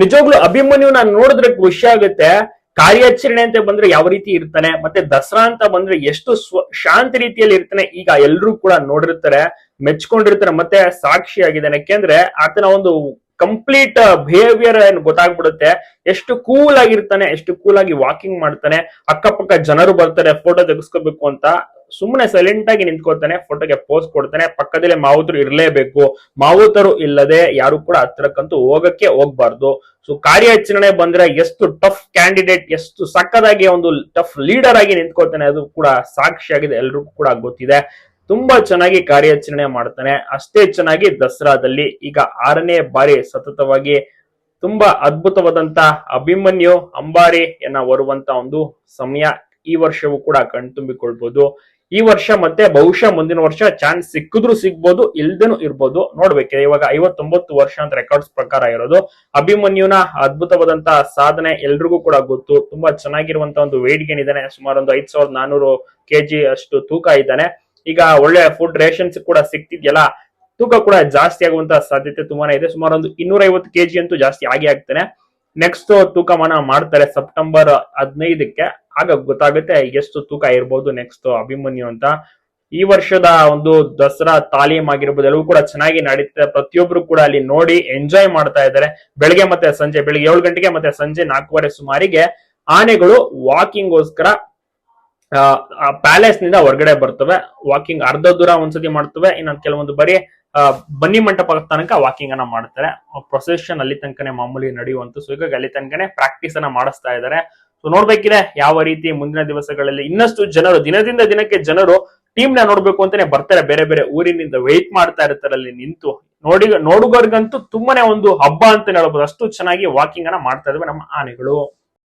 ನಿಜವಾಗ್ಲೂ ಅಭಿಮನ್ಯು ನಾನು ನೋಡಿದ್ರೆ ಖುಷಿ ಆಗುತ್ತೆ. ಕಾರ್ಯಾಚರಣೆ ಅಂತ ಬಂದ್ರೆ ಯಾವ ರೀತಿ ಇರ್ತಾನೆ, ಮತ್ತೆ ದಸರಾ ಅಂತ ಬಂದ್ರೆ ಎಷ್ಟು ಸ್ವ, ಶಾಂತ ರೀತಿಯಲ್ಲಿ ಇರ್ತಾನೆ, ಈಗ ಎಲ್ರು ಕೂಡ ನೋಡಿರ್ತಾರೆ, ಮೆಚ್ಕೊಂಡಿರ್ತಾರೆ, ಮತ್ತೆ ಸಾಕ್ಷಿ ಆಗಿದ್ದಾನೆ. ಯಾಕೆಂದ್ರೆ ಆತನ ಒಂದು ಕಂಪ್ಲೀಟ್ ಬಿಹೇವಿಯರ್ ಏನು ಗೊತ್ತಾಗ್ಬಿಡುತ್ತೆ, ಎಷ್ಟು ಕೂಲ್ ಆಗಿರ್ತಾನೆ, ಎಷ್ಟು ಕೂಲ್ ಆಗಿ ವಾಕಿಂಗ್ ಮಾಡ್ತಾನೆ, ಅಕ್ಕಪಕ್ಕ ಜನರು ಬರ್ತಾರೆ ಫೋಟೋ ತೆಗೆಸ್ಕೋಬೇಕು ಅಂತ. ಸುಮ್ಮನೆ ಸೈಲೆಂಟ್ ಆಗಿ ನಿಂತ್ಕೋತಾನೆ ಫೋಟೋಗೆ ಪೋಸ್ ಕೊಡ್ತಾನೆ, ಪಕ್ಕದಲ್ಲೇ ಮಾವುತರು ಇರಲೇಬೇಕು. ಮಾವುತರು ಇಲ್ಲದೆ ಯಾರು ಕೂಡ ಹತ್ತಿರಕ್ಕಂತೂ ಹೋಗಕ್ಕೆ ಹೋಗ್ಬಾರ್ದು. ಸೊ ಕಾರ್ಯಾಚರಣೆ ಬಂದ್ರೆ ಎಷ್ಟು ಟಫ್ ಕ್ಯಾಂಡಿಡೇಟ್ ಎಷ್ಟು ಸಕ್ಕದಾಗಿ ಒಂದು ಟಫ್ ಲೀಡರ್ ಆಗಿ ನಿಂತ್ಕೋತಾನೆ ಅದು ಕೂಡ ಸಾಕ್ಷಿಯಾಗಿದೆ ಎಲ್ರಿಗೂ ಕೂಡ ಗೊತ್ತಿದೆ. ತುಂಬಾ ಚೆನ್ನಾಗಿ ಕಾರ್ಯಾಚರಣೆ ಮಾಡ್ತಾನೆ. ಅಷ್ಟೇ ಚೆನ್ನಾಗಿ ದಸರಾದಲ್ಲಿ ಈಗ ಆರನೇ ಬಾರಿ ಸತತವಾಗಿ ತುಂಬಾ ಅದ್ಭುತವಾದಂತ ಅಭಿಮನ್ಯು ಅಂಬಾರಿ ಎನ್ನ ಬರುವಂತ ಒಂದು ಸಮಯ ಈ ವರ್ಷವೂ ಕೂಡ ಕಣ್ತುಂಬಿಕೊಳ್ಬಹುದು ಈ ವರ್ಷ ಮತ್ತೆ ಬಹುಶಃ ಮುಂದಿನ ವರ್ಷ ಚಾನ್ಸ್ ಸಿಕ್ಕಿದ್ರು ಸಿಗ್ಬೋದು, ಇಲ್ದೇನು ಇರ್ಬೋದು. ನೋಡ್ಬೇಕು ಇವಾಗ ಐವತ್ತೊಂಬತ್ತು ವರ್ಷ ಅಂತ ರೆಕಾರ್ಡ್ಸ್ ಪ್ರಕಾರ ಇರೋದು. ಅಭಿಮನ್ಯುನ ಅದ್ಭುತವಾದಂತಹ ಸಾಧನೆ ಎಲ್ರಿಗೂ ಕೂಡ ಗೊತ್ತು. ತುಂಬಾ ಚೆನ್ನಾಗಿರುವಂತ ಒಂದು ವೇಟ್ ಗೇನ್ ಇದ್ದಾನೆ ಸುಮಾರು ಒಂದು ಐದ್ ಸಾವಿರದ ನಾನೂರು ಕೆಜಿ ಅಷ್ಟು ತೂಕ ಇದ್ದಾನೆ. ಈಗ ಒಳ್ಳೆ ಫುಡ್ ರೇಷನ್ಸ್ ಕೂಡ ಸಿಕ್ತಿದ್ಯಲ್ಲ, ತೂಕ ಕೂಡ ಜಾಸ್ತಿ ಆಗುವಂತಹ ಸಾಧ್ಯತೆ ತುಂಬಾನೇ ಇದೆ. ಸುಮಾರು ಒಂದು ಇನ್ನೂರ ಐವತ್ತು ಕೆಜಿ ಅಂತೂ ಜಾಸ್ತಿ ಆಗಿ ಆಗ್ತಾನೆ. ನೆಕ್ಸ್ಟ್ ತೂಕಮಾನ ಮಾಡ್ತಾರೆ ಸೆಪ್ಟೆಂಬರ್ ಹದಿನೈದಕ್ಕೆ. ಆಗ ಗೊತ್ತಾಗುತ್ತೆ ಎಷ್ಟು ತೂಕ ಇರ್ಬೋದು ನೆಕ್ಸ್ಟ್ ಅಭಿಮನ್ಯು ಅಂತ. ಈ ವರ್ಷದ ಒಂದು ದಸರಾ ತಾಲೀಮ್ ಆಗಿರ್ಬೋದು ಎಲ್ಲವೂ ಕೂಡ ಚೆನ್ನಾಗಿ ನಡೀತಿದೆ ಪ್ರತಿಯೊಬ್ರು ಕೂಡ ಅಲ್ಲಿ ನೋಡಿ ಎಂಜಾಯ್ ಮಾಡ್ತಾ ಇದ್ದಾರೆ. ಬೆಳಗ್ಗೆ ಮತ್ತೆ ಸಂಜೆ ಬೆಳಿಗ್ಗೆ ಏಳು ಗಂಟೆಗೆ ಮತ್ತೆ ಸಂಜೆ ನಾಲ್ಕೂವರೆ ಸುಮಾರಿಗೆ ಆನೆಗಳು ವಾಕಿಂಗ್ಗೋಸ್ಕರ ಪ್ಯಾಲೇಸ್ನಿಂದ ಹೊರಗಡೆ ಬರ್ತವೆ. ವಾಕಿಂಗ್ ಅರ್ಧ ದೂರ ಒಂದ್ಸತಿ ಮಾಡ್ತವೆ ಇನ್ನೊಂದು ಕೆಲವೊಂದು ಬರೀ ಆ, ಬನ್ನಿ ಮಂಟಪ ತನಕ ವಾಕಿಂಗ್ ಅನ್ನ ಮಾಡ್ತಾರೆ. ಪ್ರೊಸೆಷನ್ ಅಲ್ಲಿ ತನಕನೇ ಮಾಮೂಲಿ ನಡೆಯುವಂತ ಸೊ ಹೀಗಾಗಿ ಅಲ್ಲಿ ತನಕನೇ ಪ್ರಾಕ್ಟೀಸ್ ಅನ್ನ ಮಾಡಿಸ್ತಾ ಇದ್ದಾರೆ. ಸೊ ನೋಡ್ಬೇಕಿದೆ ಯಾವ ರೀತಿ ಮುಂದಿನ ದಿವಸಗಳಲ್ಲಿ ಇನ್ನಷ್ಟು ಜನರು, ದಿನದಿಂದ ದಿನಕ್ಕೆ ಜನರು ಟೀಮ್ನ ನೋಡ್ಬೇಕು ಅಂತಾನೆ ಬರ್ತಾರೆ. ಬೇರೆ ಬೇರೆ ಊರಿನಿಂದ ವೆಯ್ಟ್ ಮಾಡ್ತಾ ಇರ್ತಾರೆ ಅಲ್ಲಿ ನಿಂತು. ನೋಡಿ, ನೋಡುಗರ್ಗಂತೂ ತುಂಬಾನೇ ಒಂದು ಹಬ್ಬ ಅಂತ ಹೇಳ್ಬೋದು. ಅಷ್ಟು ಚೆನ್ನಾಗಿ ವಾಕಿಂಗ್ ಅನ್ನ ಮಾಡ್ತಾ ಇದಾವೆ ನಮ್ಮ ಆನೆಗಳು.